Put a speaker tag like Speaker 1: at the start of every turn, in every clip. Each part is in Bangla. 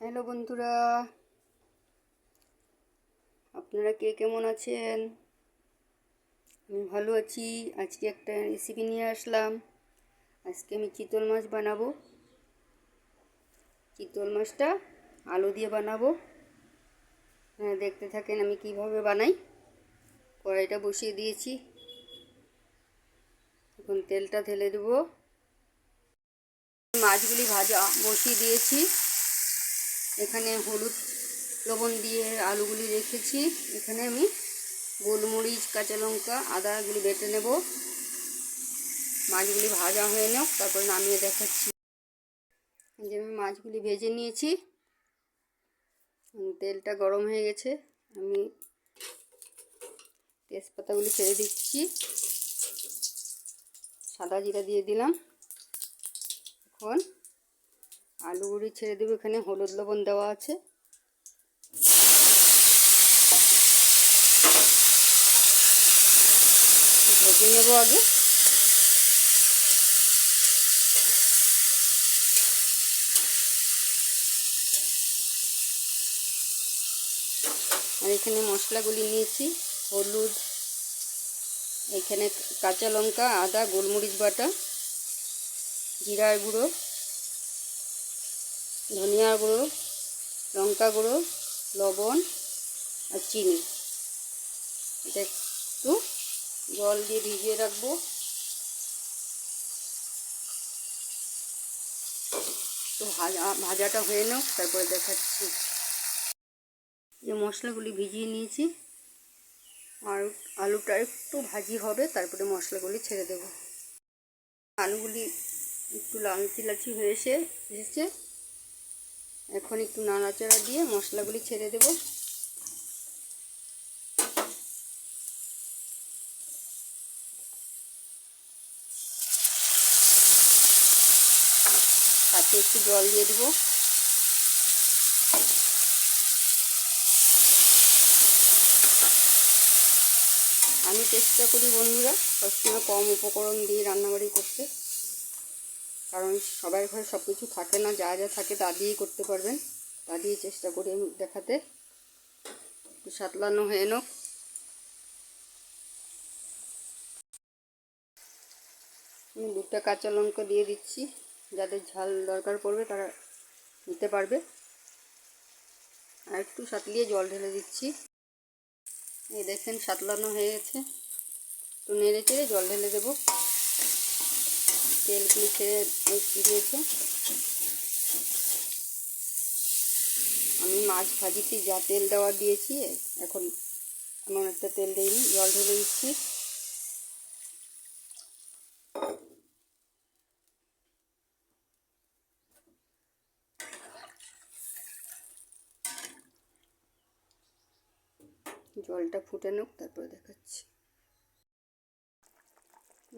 Speaker 1: হ্যালো বন্ধুরা। আপনারা কে কেমন আছেন? আমি ভালো আছি। আজকে একটা রেসিপি নিয়ে আসলাম। আজকে আমি চিতল মাছ বানাবো। চিতল মাছটা আলু দিয়ে বানাবো। আপনারা দেখতে থাকেন আমি কীভাবে বানাই। কড়াইটা বসিয়ে দিয়েছি। এখন তেলটা ঢেলে দেবো। মাছগুলি ভাজা বসিয়ে দিয়েছি। এখানে হলুদ লবণ দিয়ে আলুগুলি রেখেছি। এখানে আমি গোলমরিচ, কাঁচা লঙ্কা, আদাগুলি বেটে নেব। মাছগুলি ভাজা হয়ে নেও তারপর নামিয়ে দেখাচ্ছি। যে আমি মাছগুলি ভেজে নিয়েছি। তেলটা গরম হয়ে গেছে। আমি তেজপাতাগুলি ছেড়ে দিচ্ছি। সাদা জিরা দিয়ে দিলাম। এখন আলুগুলি ছেড়ে দেবো, এখানে হলুদ লবণ দেওয়া আছে। ভেজে নেব আগে। আর এখানে মশলাগুলি নিয়েছি, হলুদ, এখানে কাঁচা লঙ্কা, আদা, গোলমরিচ বাটা, জিরার গুঁড়ো। ধনিয়া গুঁড়ো, লঙ্কা গুঁড়ো, লবণ আর চিনি। এটা একটু জল দিয়ে ভিজিয়ে রাখব। তো ভাজা, ভাজাটা হয়ে নাও, তারপরে দেখাচ্ছি। যে মশলাগুলি ভিজিয়ে নিয়েছি, আর আলুটা একটু ভাজি হবে, তারপরে মশলাগুলি ছেড়ে দেব। আলুগুলি একটু লালচি লালচি হয়ে এসে এসেছে। এখন একটু নাড়াচাড়া দিয়ে মশলাগুলি ছেড়ে দেব। সাথে একটু জল দিয়ে দেবো। আমি চেষ্টা করি বন্ধুরা সবসময় কম উপকরণ দিয়ে রান্নাবাড়ি করতে। কারণ সবার ঘরে সব কিছু থাকে না, যা যা থাকে তা দিয়েই করতে পারবেন। তা দিয়ে চেষ্টা করি আমি দেখাতে। একটু সাতলানো হয়ে নোক আমি দুটা কাঁচা লঙ্কা দিয়ে দিচ্ছি। যাদের ঝাল দরকার পড়বে তারা নিতে পারবে। আর একটু সাতলিয়ে জল ঢেলে দিচ্ছি। এই দেখেন সাতলানো হয়ে গেছে। একটু নেড়ে চেড়ে জল ঢেলে দেবো। তেলগুলি ছেড়ে দিয়েছে। আমি মাছ ভাজিতে যা তেল দেওয়া দিয়েছি, এখন এমন একটা তেল দিইনি, জল ঢেলে দিচ্ছি। জলটা ফুটে নোক, তারপরে দেখাচ্ছি।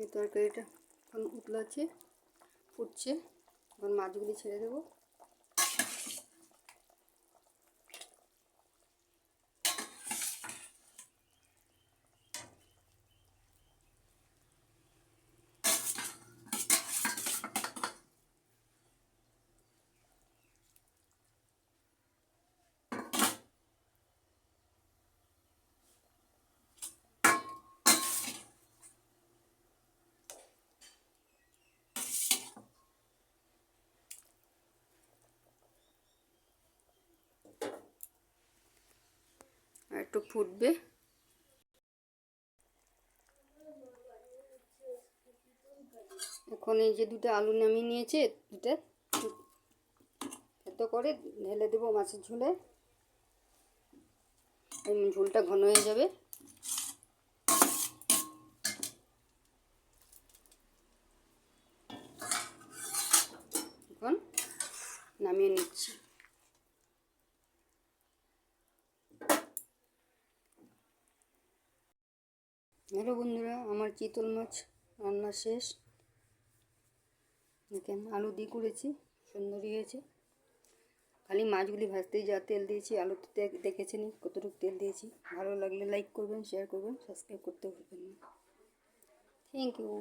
Speaker 1: এই তরকারিটা এখন উতলাচ্ছে ফুটছে এখন মাছগুলি ছেড়ে দেবো আর একটু ফুটবে। এখন এই যে দুটো আলু নামিয়ে নিয়েছে, দুটো। এত করে ঢেলে দেবো মাছের ঝোলে। ঝোলটা ঘন হয়ে যাবে। এখন নামিয়ে নিচ্ছি। হ্যালো বন্ধুরা, আমার চিতল মাছ রান্না শেষ। দেখেন, আলু দিয়ে করেছি, সুন্দরই হয়েছে। খালি মাছগুলি ভাজতেই যা তেল দিয়েছি আলুতে দেখেছেন কতটুকু তেল দিয়েছি। ভালো লাগলে লাইক করবেন শেয়ার করবেন সাবস্ক্রাইব করতে ভুলবেন না। Thank you